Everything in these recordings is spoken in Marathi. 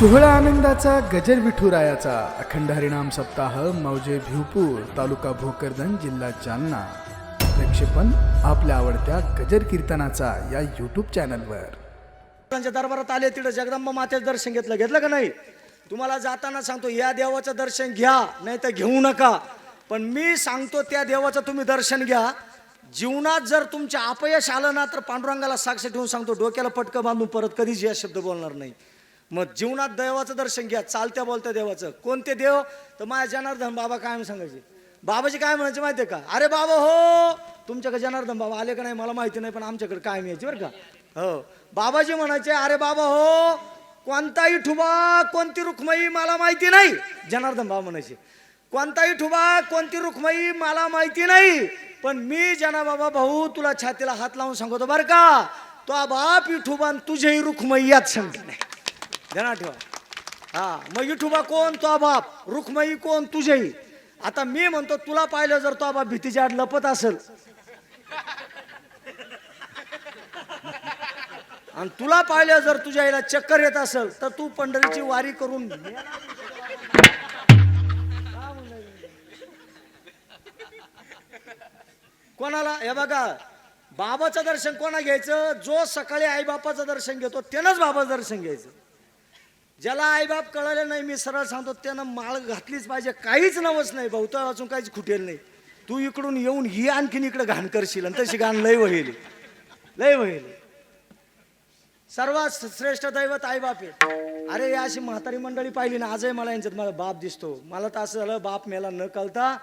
सोहळा आनंदाचा गजर विठुरायाचा. अखंड हरिणाम सप्ताह मौजे भिवपूर तालुका भोकरदन जिल्हा जालना. प्रक्षेपण आपल्या आवडत्या गजर कीर्तनाचा या युट्यूब चॅनलवर त्यांच्या दरबारात आले तिथं जगदंबा मातेचं दर्शन घेतलं. घेतलं का नाही? तुम्हाला जाताना सांगतो या देवाचं दर्शन घ्या नाही तर घेऊ नका. पण मी सांगतो त्या देवाचं तुम्ही दर्शन घ्या. जीवनात जर तुमच्या अपयश आलं ना तर पांडुरंगाला साक्ष ठेवून सांगतो डोक्याला पटकं बांधून परत कधीच या शब्द बोलणार नाही. मग जीवनात देवाचं दर्शन घ्या चालत्या बोलत्या देवाचं. कोणते देव? तर माझ्या जनार्दन बाबा काय सांगायचे? बाबाजी काय म्हणायचे माहिती आहे का? अरे बाबा हो! तुमच्याकडे जनार्दन बाबा आले का नाही मला माहिती नाही पण आमच्याकडे काय यायचे बरं का? हो. बाबाजी म्हणायचे अरे बाबा हो! कोणताही ठुबा कोणती रुक्मई मला माहिती नाही जनार्दन बाबा म्हणायचे. कोणताही ठुबा कोणती रुक्मई मला माहिती नाही पण मी जना बाबा भाऊ तुला छातीला हात लावून सांगतो बरं का? तो बाप विठुबा तुझेही रुक्मई यात शंका नाही. ध्यानात ठेवा. हा मग विठुबा कोण तो बाप? रुक्मई कोण? तुझेही. आता मी म्हणतो तुला पाहिलं जर तो बाप भीतीच्या आड लपत असेल. आणि तुला पाहिलं जर तुझ्या आईला चक्कर येत असेल तर तू पंढरीची वारी करून कोणाला? हे बघा बाबाचं दर्शन कोणा घ्यायचं? जो सकाळी आईबापाचं दर्शन घेतो त्यानंच बाबाचं दर्शन घ्यायचं. ज्याला आईबाप कळाले नाही मी सरळ सांगतो त्यानं माळ घातलीच पाहिजे. काहीच नवच नाही बहुता वाचून काहीच खुटेल नाही. तू इकडून येऊन ही आणखीन इकडे घाण करशील आणि तशी घाण लय वहिली लय वहिली सर्वात श्रेष्ठ दैवत आई बाप आहे अरे अशी म्हातारी मंडळी पाहिली ना आजही मला यांच्यात मला बाप दिसतो. मला तर असं झालं बाप मेला न कळता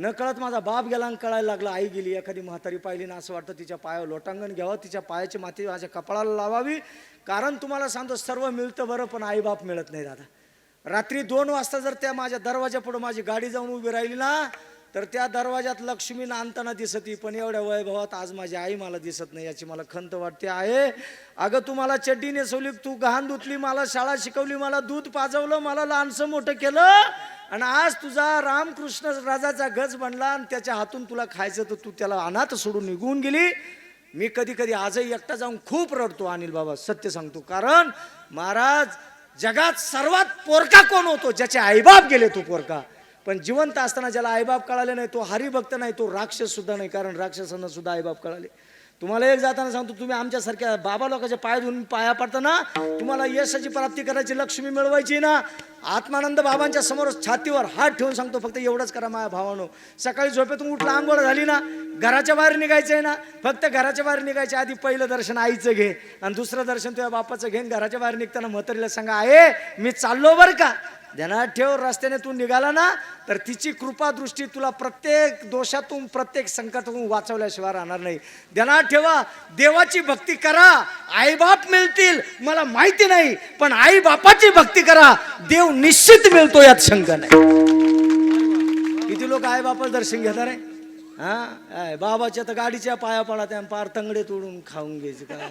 न कळत माझा बाप गेला आणि कळायला लागला आई गेली एखादी म्हातारी पाहिली ना असं वाटतं तिच्या पायावर लोटांगण घ्यावं तिच्या पायाची माती माझ्या कपाळाला लावावी. कारण तुम्हाला सांगतो सर्व मिळतं बरं पण आई बाप मिळत नाही दादा. रात्री दोन वाजता जर त्या माझ्या दरवाजापुढं माझी गाडी जाऊन उभी राहिली ना तर त्या दरवाजात लक्ष्मी नांदताना दिसती पण एवढ्या वैभवात आज माझी आई मला दिसत नाही याची मला खंत वाटते आहे. अगं तू मला चड्डी नेसवली तू घाण धुतली मला शाळा शिकवली मला दूध पाजवलं मला लहानसं मोठं केलं. आणि आज तुझा रामकृष्ण राजाचा गज बनला आणि त्याच्या हातून तुला खायचं तर तू त्याला अनाथ सोडून निघून गेली. मी कधी कधी आजही एकटा जाऊन खूप रडतो अनिल बाबा सत्य सांगतो. कारण महाराज जगात सर्वात पोरका कोण होतो? ज्याचे आईबाप गेले तो पोरका. पण जिवंत असताना ज्याला आईबाप कळाले नाही तो हरिभक्त नाही तो राक्षस सुद्धा नाही. कारण राक्षसांना सुद्धा आईबाप कळाले. तुम्हाला एक जाताना सांगतो तुम्ही आमच्यासारख्या बाबा लोकांच्या पाय धुवून पाया पडताना तुम्हाला यशाची प्राप्ती करायची लक्ष्मी मिळवायची ना. आत्मानंद बाबांच्या समोर छातीवर हात ठेवून सांगतो फक्त एवढंच करा माझ्या भावानो. सकाळी झोपेतून उठला आंघोळ झाली ना घराच्या बाहेर निघायचं आहे ना फक्त घराच्या बाहेर निघायच्या आधी पहिलं दर्शन आईचं घे आणि दुसरं दर्शन तुझ्या बापाचं घे घराच्या बाहेर निघताना म्हातारीला सांगा आहे मी चाललो बरं का? ध्यानात ठेव रस्त्याने तू निघाला ना तर तिची कृपा दृष्टी तुला प्रत्येक दोषातून प्रत्येक संकटातून वाचवल्याशिवाय राहणार नाही. ध्यानात ठेवा देवाची भक्ती करा आईबाप मिळतील मला माहिती नाही पण आई बापाची भक्ती करा. देव निश्चित मिळतो यात शंका नाही. किती लोक आई बापा दर्शन घेणार आहे? हा? बाबाच्या तर गाडीच्या पाया पडा त्या पार तंगडे तोडून खाऊन घ्यायचे काय?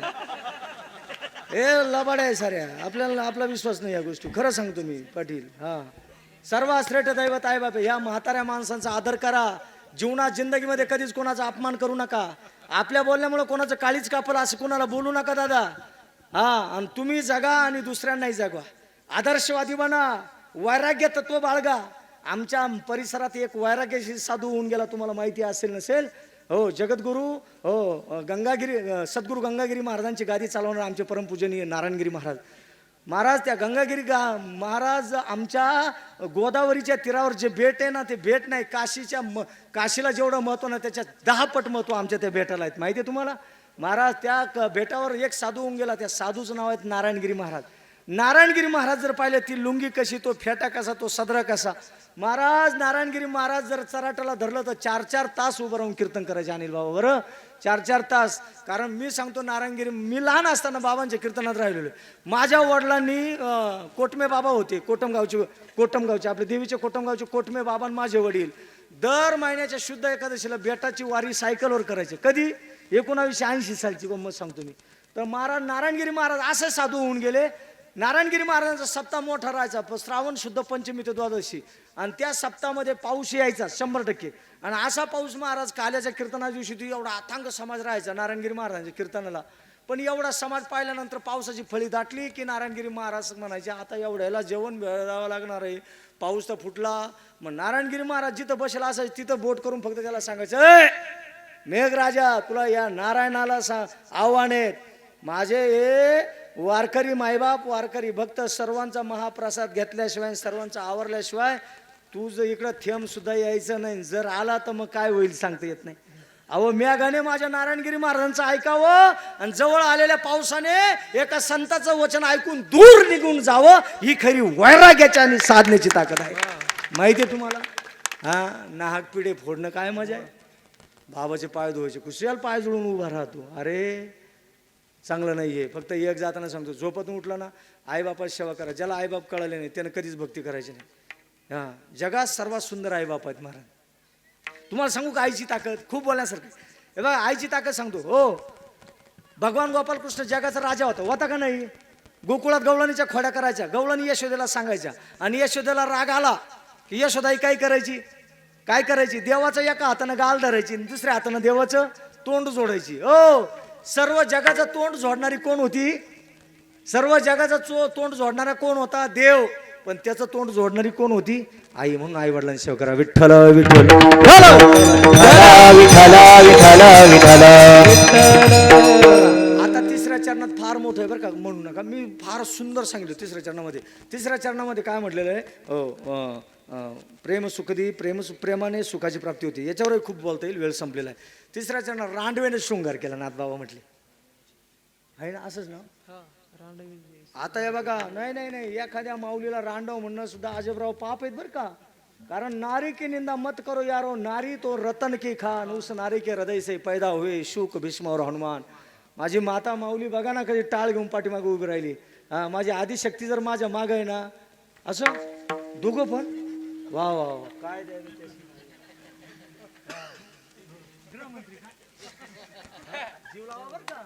ए लबाड आहे साऱ्या. आपल्याला आपला विश्वास नाही या गोष्टी. खरं सांगतो मी पाटील. हा. सर्व श्रेष्ठ दैवत आहे बापे या म्हाताऱ्या माणसांचा आदर करा. जीवनात जिंदगीमध्ये कधीच कोणाचा अपमान करू नका. आपल्या बोलण्यामुळे कोणाचं काळीच कापल असं कोणाला बोलू नका दादा. हा आणि तुम्ही जगा आणि दुसऱ्यांनाही जगवा. आदर्शवादी बना वैराग्य तत्व बाळगा. आमच्या परिसरात एक वैराग्यशी साधू होऊन गेला तुम्हाला माहिती असेल नसेल? हो जगद्गुरू हो गंगागिरी सद्गुरू गंगागिरी महाराजांची गादी चालवणार आमचे परमपूजनीय नारायणगिरी महाराज. महाराज त्या गंगागिरी गा महाराज आमच्या गोदावरीच्या तीरावर जे बेट आहे ना ते बेट नाही काशीच्या म काशीला जेवढं महत्त्व ना त्याच्या दहा पट महत्त्व आमच्या त्या बेटाला आहेत. माहिती आहे तुम्हाला? महाराज त्या क- बेटावर एक साधू होऊन गेला त्या साधूचं नाव आहेत नारायणगिरी महाराज. नारायणगिरी महाराज जर पाहिले ती लुंगी कशी तो फेटा कसा तो सदरा कसा. महाराज नारायणगिरी महाराज जर चराटाला धरलं तर चार चार तास उभं राहून कीर्तन करायचे अनिल बाबा. बरं? चार चार तास. कारण मी सांगतो नारायणगिरी मी लहान असताना बाबांच्या कीर्तनात राहिलेलो माझ्या वडिलांनी कोटमे बाबा होते कोटमगावचे कोटमगावचे आपले देवीचे कोटमगावचे कोटमे बाबा माझे वडील. दर महिन्याच्या शुद्ध एकादशीला बेटाची वारी सायकलवर करायची. कधी? एकोणावीसशे ऐंशी सालची गंमत सांगतो मी. तर महाराज नारायणगिरी महाराज असे साधू होऊन गेले नारायणगिरी महाराजांचा सप्ताह मोठा राहायचा. प- श्रावण शुद्ध पंचमी ते द्वादशी. आणि त्या सप्ताहामध्ये पाऊस यायचा शंभर टक्के. आणि असा पाऊस महाराज काल्याच्या कीर्तना दिवशी तू एवढा अथांग समाज राहायचा नारायणगिरी महाराजांच्या कीर्तनाला. पण एवढा समाज पाहिल्यानंतर पावसाची फळी दाटली की नारायणगिरी महाराज म्हणायचे आता एवढ्याला जेवण मिळावं लागणार आहे. पाऊस तर फुटला. मग नारायणगिरी महाराज जिथं बसेल असायचं तिथं बोट करून फक्त त्याला सांगायचं "ए, मेघराजा तुला या नारायणाला सा आव्हान आहेत माझे हे वारकरी मायबाप वारकरी भक्त सर्वांचा महाप्रसाद घेतल्याशिवाय सर्वांचा आवरल्याशिवाय तू जर इकडं थेंब सुद्धा यायचं नाही. जर आला तर मग काय होईल सांगता येत नाही. अहो मेघाने माझ्या नारायणगिरी महाराजांचं ऐकावं आणि जवळ आलेल्या पावसाने एका संताचं वचन ऐकून दूर निघून जावं. ही खरी वैराग्याची आणि साधण्याची ताकद आहे. माहिती आहे तुम्हाला? हा नाहक पिढे फोडणं काय मजा आहे? बाबाचे पाय धुवायचे. कुशल पाय जुळून उभा राहतो अरे चांगलं नाही आहे फक्त एक जाताना सांगतो झोपतून उठला ना आईबापाची सेवा करा. ज्याला आईबाप कळाले नाही त्यानं कधीच भक्ती करायची नाही. हां जगात सर्वात सुंदर आईबाप आहेत महाराज. तुम्हाला सांगू का आईची ताकद? खूप बोलण्यासारखं. हे बघा आईची ताकद सांगतो. हो. भगवान गोपालकृष्ण जगाचा राजा होता. होता का नाही? गोकुळात गवळणीच्या खोड्या करायच्या. गवळणी यशोदेला सांगायच्या. आणि यशोदेला राग आला की यशोदाई काय करायची? काय करायची? देवाचं एका हातानं गाल धरायची आणि दुसऱ्या हातानं देवाचं तोंड जोडायची. हो. सर्व जगाचं तोंड जोडणारी कोण होती? सर्व जगाचा चो तोंड जोडणारा कोण होता? देव. पण त्याचं तोंड जोडणारी कोण होती? आई म्हणून आई वडिलांनी सेवा करा. विठ्ठल विठ्ठल. विठला विठला विठला विठला आता तिसऱ्या चरणात फार मोठं आहे बरं का म्हणू नका. मी फार सुंदर सांगितलं तिसऱ्या चरणामध्ये. तिसऱ्या चरणामध्ये काय म्हटलेलं आहे? प्रेम सुखदी प्रेम प्रेमाने सुखाची प्राप्ती होती. याच्यावरही खूप बोलता येईल वेळ संपलेला आहे. तिसऱ्या चरणात रांडवेने शृंगार केला नाथ बाबा म्हटले. आहे ना असंच ना? आता हे बघा नाही नाही नाही एखाद्या माऊलीला रांडव म्हणणं सुद्धा अजबराव पाप आहेत बरं का? कारण नारी की निंदा मत करो यारो नारी तो रतन की खान उस नारी के हृदय से पैदा हुए शुक भीष्म और हनुमान. माझी माता माऊली बघा ना कधी टाळ घेऊन पाठीमागे उभी राहिली. हा माझी आदिशक्ती जर माझ्या माग आहे ना असं? दोघं पण? वा वा वा काय द्यायला जीव लावा बरं का?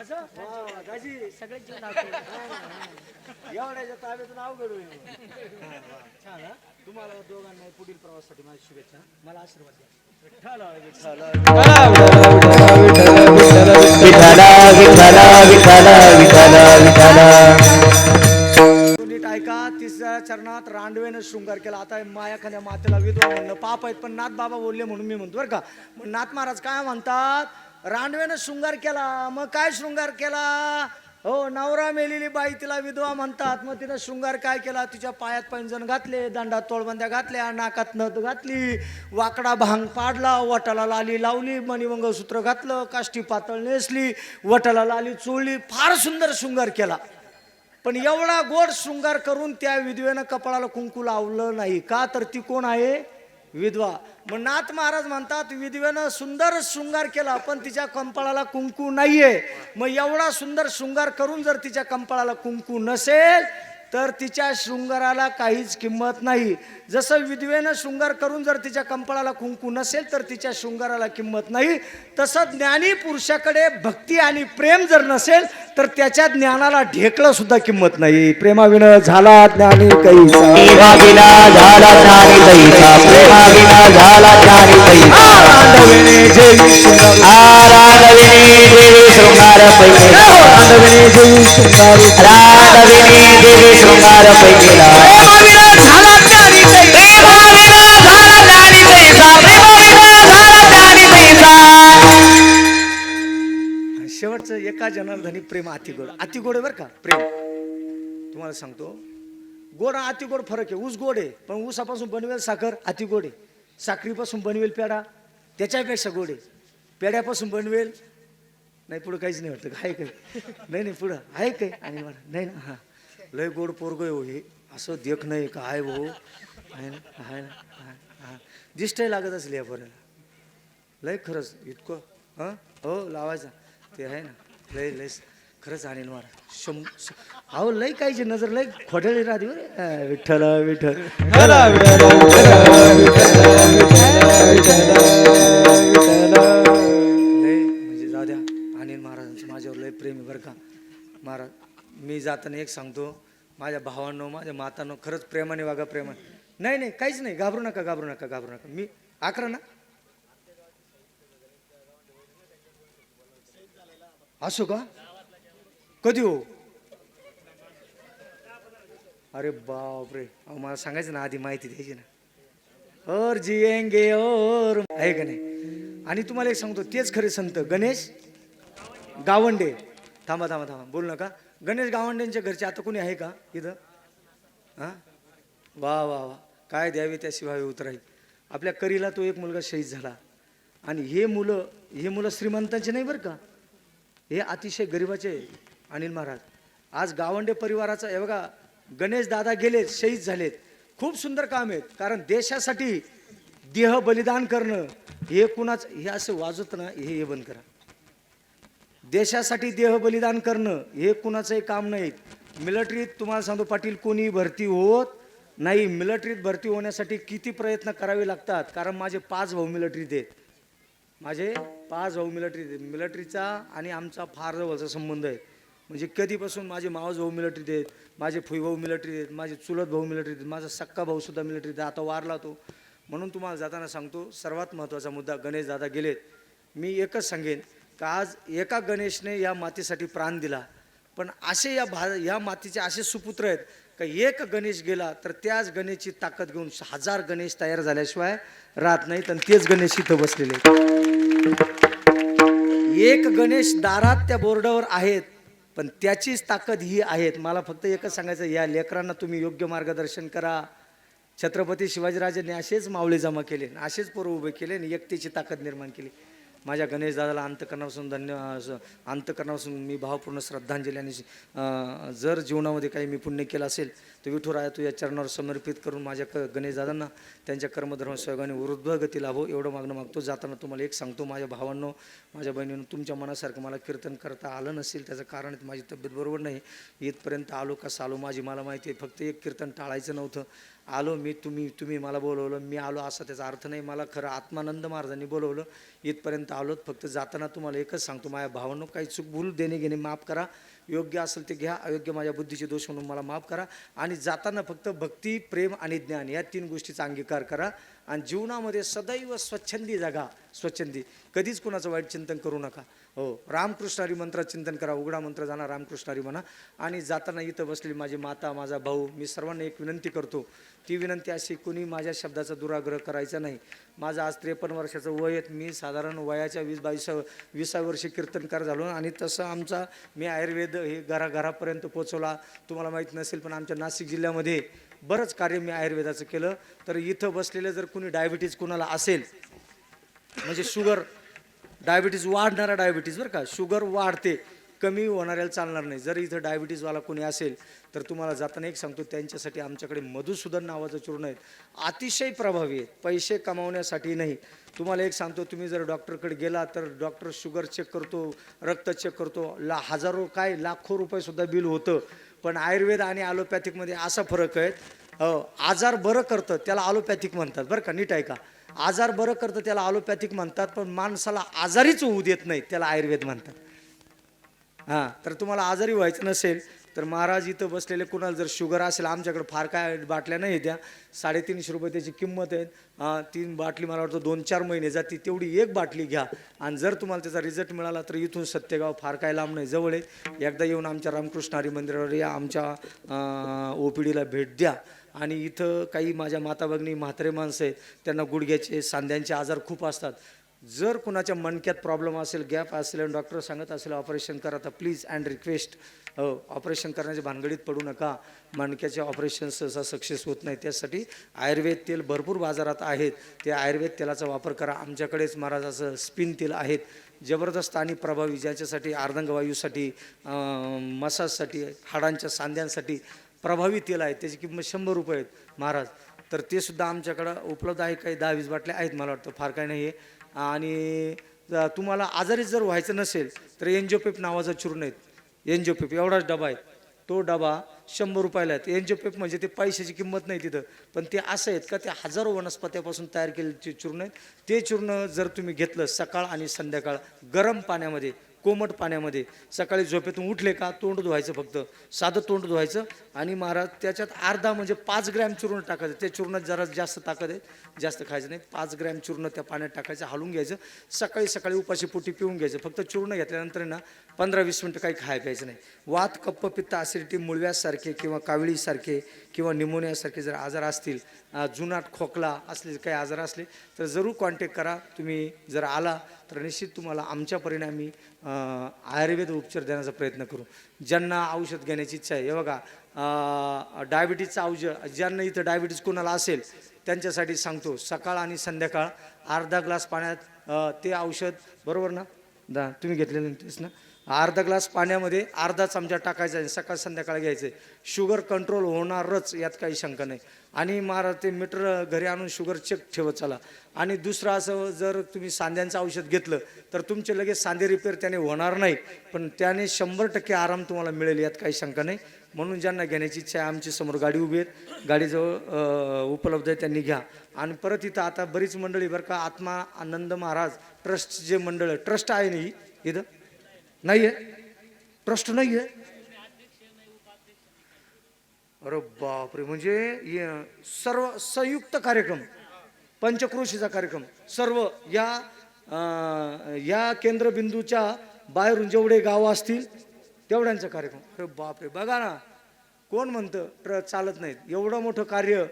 असं? वा दाजी सगळे जीव एवढ्याच्या ताब्यातून अवघड होईल. छान हा? तुम्हाला दोघांना पुढील प्रवासासाठी माझ्या शुभेच्छा. मला आशीर्वाद द्या. विठ्ठल विठ्ठल विठला विठला विठला विठला विठला ऐका तिसऱ्या चरणात रांडवेनं शृंगार केला. आता माया खाण्या मातेला विधवा म्हणणं पाप आहेत पण नाथ बाबा बोलले म्हणून मी म्हणतो बरं का. मग नाथ महाराज काय म्हणतात? रांडवेनं शृंगार केला. मग काय शृंगार केला? हो नवरा मेलेली बाई तिला विधवा म्हणतात. मग तिनं शृंगार काय केला? तिच्या पायात पैंजण घातले दंडात तोळबंद्या घातल्या नाकात नथ घातली वाकडा भांग पाडला वटाला लाली लावली मणिमंगळसूत्र घातलं काष्टी पातळ नेसली वटाला लाली चोळली फार सुंदर शृंगार केला. पण एवढा गोड शृंगार करून त्या विधवेनं कपाळाला कुंकू लावलं नाही. का तर ती कोण आहे? विधवा. मग नाथ महाराज म्हणतात विधवेनं सुंदर शृंगार केला पण तिच्या कंपाळाला कुंकू नाहीये. मग एवढा सुंदर शृंगार करून जर तिच्या कंपाळाला कुंकू नसेल तर तिच्या शृंगाराला काहीच किंमत नाही. जसं विधवेनं शृंगार करून जर तिच्या कंपाळाला कुंकू नसेल तर तिच्या शृंगाराला किंमत नाही. तसं ज्ञानी पुरुषाकडे भक्ती आणि प्रेम जर नसेल तर त्याच्या ज्ञानाला ढेकळं सुद्धा किंमत नाही. प्रेमाविनं झाला ज्ञानी कैसा. शेवटचं एका जनार्दनी प्रेम अतिगोड. अतिगोड आहे बरं का? प्रेम. तुम्हाला सांगतो. गोड अतिगोड फरक आहे. ऊस गोड आहे पण ऊसापासून बनवेल साखर अतिगोड आहे. साखरीपासून बनवेल पेढा त्याच्यापेक्षा गोड आहे. पेढ्यापासून बनवेल. नाही पुढं काहीच नाही वाटतं. आहे काय? नाही नाही पुढं. आहे काय? आणि नाही ना हां. लय गोड पोरगो आहे हो हे. असं देख नाही काय भाऊ. आहे ना आहे ना हा, दिष्टही लागत असेल या पोराला लय खरंच इतकं हां? हो लावायचा. ते आहे ना. लय लय खरंच आणेल मारा शं अहो लय कायची नजर लय खोटळी राहते बरं. विठ्ठल विठ्ठल लय म्हणजे जाऊ द्या अनिल महाराजांचं माझ्यावर लय प्रेम आहे बरं का. महाराज मी जाताना एक सांगतो माझ्या भावांनो माझ्या मातांनो खरंच प्रेमाने वागा प्रेमाने. नाही नाही काहीच नाही घाबरू नका घाबरू नका घाबरू नका. मी अकरा ना? असो का कधी हो? अरे बापरे. अहो मला सांगायचं ना आधी माहिती द्यायची ना. और जिएंगे और आहे का नाही? आणि तुम्हाला एक सांगतो तेच खरे संत गणेश गावंडे. थांबा थांबा थांबा. बोल नका. गणेश गावंडेंच्या घरचे आता कोणी आहे का इथं? हा? वा वा वा. काय द्यावे त्याशिवाय उतराई आपल्या करीला तो एक मुलगा शहीद झाला. आणि हे मुलं हे मुलं श्रीमंतांचे नाही बरं का? हे अतिशय गरिबाचे अनिल महाराज. आज गावंडे परिवाराचा हे बघा गणेश दादा गेलेत शहीद झालेत. खूप सुंदर काम आहेत कारण देशासाठी देह बलिदान करणं हे कुणाच हे असं वाजवत ना हे हे बंद करा. देशासाठी देह बलिदान करणं हे कुणाचंही काम नाही. मिलिटरीत तुम्हाला सांगतो पाटील कोणी भरती होत नाही. मिलिटरीत भरती होण्यासाठी किती प्रयत्न करावे लागतात कारण माझे पाच भाऊ मिलिटरीत आहेत. माझे पाच भाऊ मिलिटरी मिलिटरीचा आणि आमचा फार जवळचा संबंध आहे. म्हणजे कधीपासून माझे मावस भाऊ मिलिटरीत आहेत माझे फुईभाऊ मिलिटरी मिलिटरीत आहेत माझे चुलत भाऊ मिलिटरीत आहेत माझा सक्का भाऊसुद्धा मिलिटरीत आहे आता वारला तो. म्हणून तुम्हाला जाताना सांगतो सर्वात महत्त्वाचा मुद्दा गणेश दादा गेलेत. मी एकच सांगेन का आज एका गणेशने या मातीसाठी प्राण दिला. पण असे या भा या मातीचे असे सुपुत्र आहेत का एक गणेश गेला तर त्याच गणेशची ताकद घेऊन हजार गणेश तयार झाल्याशिवाय राहत नाहीत आणि तेच गणेश इथं बसलेले आहेत. एक गणेश दारात त्या बोर्डावर आहेत पण त्याचीच ताकद ही आहेत. मला फक्त एकच सांगायचं या लेकरांना तुम्ही योग्य मार्गदर्शन करा. छत्रपती शिवाजीराजांनी असेच मावळे जमा केले असेच पोरं उभे केले आणि एकतेची ताकद निर्माण केली. माझ्या गणेश दादाला अंतकरणापासून धन्य असं अंतकरणापासून मी भावपूर्ण श्रद्धांजली आणि जर जीवनामध्ये काही मी पुण्य केलं असेल तर विठुराया तू या चरणावर समर्पित करून माझ्या क गणेश दादांना त्यांच्या कर्मधर्म सहयोगाने वृद्ध गती लाभो एवढं मागणं मागतो. जाताना तुम्हाला एक सांगतो माझ्या भावांनो माझ्या बहिणीनं तुमच्या मनासारखं मला कीर्तन करता आलं नसेल त्याचं कारण माझी तब्येत बरोबर नाही. इथपर्यंत आलो कसं आलो माझी मला माहिती आहे फक्त एक कीर्तन टाळायचं नव्हतं. आलो मी तुम्ही तुम्ही मला बोलवलं मी आलो असा त्याचा अर्थ नाही. मला खरं आत्मानंद महाराजांनी बोलवलं. इथपर्यंत आलोत. फक्त जाताना तुम्हाला एकच सांगतो माझ्या भावानं काही चूक भूल देणे घेणे माफ करा. योग्य असेल ते घ्या अयोग्य माझ्या बुद्धीचे दोष म्हणून मला माफ करा. आणि जाताना फक्त भक्ती प्रेम आणि ज्ञान या तीन गोष्टीचा अंगीकार करा. आणि जीवनामध्ये सदैव स्वच्छंदी जगा. स्वच्छंदी. कधीच कुणाचं वाईट चिंतन करू नका. हो रामकृष्णारी मंत्र चिंतन करा. उघडा मंत्र जाणार रामकृष्णारी म्हणा. आणि जाताना इथं बसलेली माझी माता माझा भाऊ मी सर्वांना एक विनंती करतो. ती विनंती अशी कोणी माझ्या शब्दाचा दुराग्रह करायचा नाही. माझं आज त्रेपन्न वर्षाचं वय मी मी साधारण वयाच्या वीस बावीस विसाव्या वर्षी कीर्तनकार झालो. आणि तसं आमचा मी आयुर्वेद हे घराघरापर्यंत पोचवला तुम्हाला माहीत नसेल पण आमच्या नाशिक जिल्ह्यामध्ये बरंच कार्य मी आयुर्वेदाचं केलं. तर इथं बसलेलं जर कुणी डायबिटीज कुणाला असेल म्हणजे शुगर डायबिटीज वाढणारा डायबिटीज बरं का शुगर वाढते. कमी होणाऱ्याला चालणार नाही. जर इथं डायबिटीजवाला कोणी असेल तर तुम्हाला जाताना एक सांगतो त्यांच्यासाठी आमच्याकडे मधुसूदन नावाचं चूर्ण आहेत अतिशय प्रभावी आहेत पैसे कमावण्यासाठी नाही. तुम्हाला एक सांगतो तुम्ही जर डॉक्टरकडे गेला तर डॉक्टर शुगर चेक करतो रक्त चेक करतो. ला हजारो काय लाखो रुपयेसुद्धा बिल होतं. पण आयुर्वेद आणि ॲलोपॅथिकमध्ये असा फरक आहे हो आजार बरं करतं त्याला ॲलोपॅथिक म्हणतात. बरं का नीट आहे का? आजार बरं करतं त्याला ॲलोपॅथिक म्हणतात पण माणसाला आजारीच होऊ देत नाही त्याला आयुर्वेद म्हणतात. हां तर तुम्हाला आजारी व्हायचं नसेल तर महाराज इथं बसलेले कुणाला जर शुगर असेल आमच्याकडे फार काय बाटल्या नाही द्या साडेतीनशे रुपये त्याची किंमत आहे तीन बाटली मला वाटतं दोन चार महिने जाते तेवढी एक बाटली घ्या. आणि जर तुम्हाला त्याचा रिझल्ट मिळाला तर इथून सत्यगाव फार काय लांब नाही जवळ आहे. एकदा येऊन आमच्या रामकृष्ण हरी मंदिरावर या आमच्या ओ पी डीला भेट द्या. आणि इथं काही माझ्या माता भगिनी म्हातारे माणसं आहेत त्यांना गुडघ्याचे सांध्यांचे आजार खूप असतात. जर कुणाच्या मणक्यात प्रॉब्लेम असेल गॅप असेल आणि डॉक्टर सांगत असेल ऑपरेशन करा तर प्लीज अँड रिक्वेस्ट हो ऑपरेशन करण्याच्या भानगडीत पडू नका. मणक्याचे ऑपरेशन सहसा सक्सेस होत नाही त्यासाठी आयुर्वेद तेल भरपूर बाजारात आहेत. ते आयुर्वेद तेलाचा वापर करा. आमच्याकडेच महाराजाचं स्पिन तेल आहेत. जबरदस्त आणि प्रभावी ज्याच्यासाठी अर्धंगवायूसाठी मसाजसाठी हाडांच्या सांध्यांसाठी प्रभावी तेल आहे. त्याची किंमत शंभर रुपये आहेत महाराज. तर ते सुद्धा आमच्याकडं उपलब्ध आहे. काही दहा वीस बाटल्या आहेत मला वाटतं. फार काही नाही आहे आणि तुम्हाला आजारी जर व्हायचं नसेल तर एनजिओपेप नावाचा चूर्ण आहेत एनजिओपेप एवढाच डबा आहे. तो डबा शंभर रुपयाला आहे. एनजिओपेप म्हणजे ते पैशाची किंमत नाही तिथं. पण ते असं आहेत का ते हजारो वनस्पत्यापासून तयार केलेले चूर्ण आहेत ते चूर्ण जर तुम्ही घेतलं सकाळ आणि संध्याकाळ गरम पाण्यामध्ये कोमट पाण्यामध्ये. सकाळी झोपेतून उठले का तोंड धुवायचं फक्त. साधं तोंड धुवायचं आणि महाराज त्याच्यात अर्धा म्हणजे पाच ग्रॅम चूर्ण टाकायचं. त्या चूर्णात जरा जास्त ताकद आहे. जास्त खायचं नाही. पाच ग्रॅम चूर्ण त्या पाण्यात टाकायचं हालून घ्यायचं. सकाळी सकाळी उपाशी पोटी पिऊन घ्यायचं. फक्त चूर्ण घेतल्यानंतर ना पंधरा वीस मिनटं काही खाय प्यायचं नाही. वात कप्प पित्त ॲसिडिटी मुळव्यासारखे किंवा कावळीसारखे किंवा निमोनियासारखे जर आजार असतील जुनाट खोकला असले काही आजार असले तर जरूर कॉन्टॅक्ट करा. तुम्ही जर आला तर निश्चित तुम्हाला आमच्या परिणामी आयुर्वेद उपचार देण्याचा प्रयत्न करू. ज्यांना औषध घेण्याची इच्छा आहे हे बघा अं, डायबिटीजचं औषध ज्यांना इथं डायबिटीज कोणाला असेल त्यांच्यासाठी सांगतो सकाळ आणि संध्याकाळ अर्धा ग्लास पाण्यात ते औषध बरोबर ना? दा तुम्ही घेतलेलं तेच ना? अर्धा ग्लास पाण्यामध्ये अर्धा चमचा टाकायचा आहे सकाळ संध्याकाळ घ्यायचं. आहे शुगर कंट्रोल होणारच यात काही शंका नाही. आणि महाराज ते मीटर घरी आणून शुगर चेक ठेवत चला. आणि दुसरं असं जर तुम्ही सांध्यांचं औषध घेतलं तर तुमचे लगेच सांधे रिपेअर त्याने होणार नाही. पण त्याने शंभर टक्के आराम तुम्हाला मिळेल यात काही शंका नाही. म्हणून ज्यांना घेण्याची इच्छा आहे आमची समोर गाडी उभी आहेत. गाडीजवळ उपलब्ध आहे त्यांनी घ्या. आणि परत इथं आता बरीच मंडळी बरं का आत्मा आनंद महाराज ट्रस्ट जे मंडळ ट्रस्ट आहे ना ही? इथं? नाही आहे प्रश्न नाही आहे अरे बापरे म्हणजे य- सर्व संयुक्त कार्यक्रम पंचक्रोशीचा कार्यक्रम सर्व या या केंद्रबिंदूच्या बाहेरून जेवढे गावं असतील तेवढ्यांचा कार्यक्रम. अरे बापरे बघा ना कोण म्हणतं ट्र चालत नाहीत. एवढं मोठं कार्य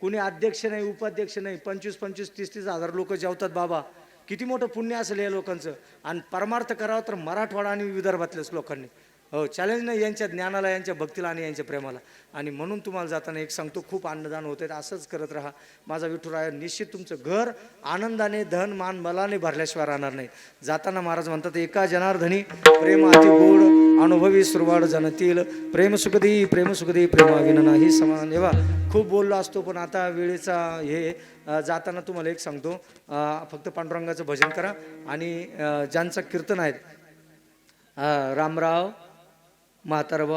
कुणी अध्यक्ष नाही उपाध्यक्ष नाही पंचवीस पंचवीस तीस तीस हजार लोक जेवतात बाबा. किती मोठं पुण्य असेल या लोकांचं? आणि परमार्थ करावं तर मराठवाडा आणि विदर्भातल्याच लोकांनी. हो चॅलेंज नाही यांच्या ज्ञानाला यांच्या भक्तीला आणि यांच्या प्रेमाला. आणि म्हणून तुम्हाला जाताना एक सांगतो खूप अन्नदान होते असंच करत राहा. माझा विठुराय निश्चित तुमचं घर आनंदाने धन मान बलाने भरल्याशिवाय राहणार नाही. जाताना महाराज म्हणतात एका जनार्धनी प्रेम अति गोड अनुभवी सुरवाड जनतील. प्रेम सुखदी प्रेम सुखदी प्रेमाविन समान एवा खूप बोललो असतो पण आता वेळेचा हे जाताना तुम्हाला एक सांगतो. फक्त पांडुरंगाचं भजन करा आणि ज्यांचं कीर्तन आहेत रामराव म्हातारबा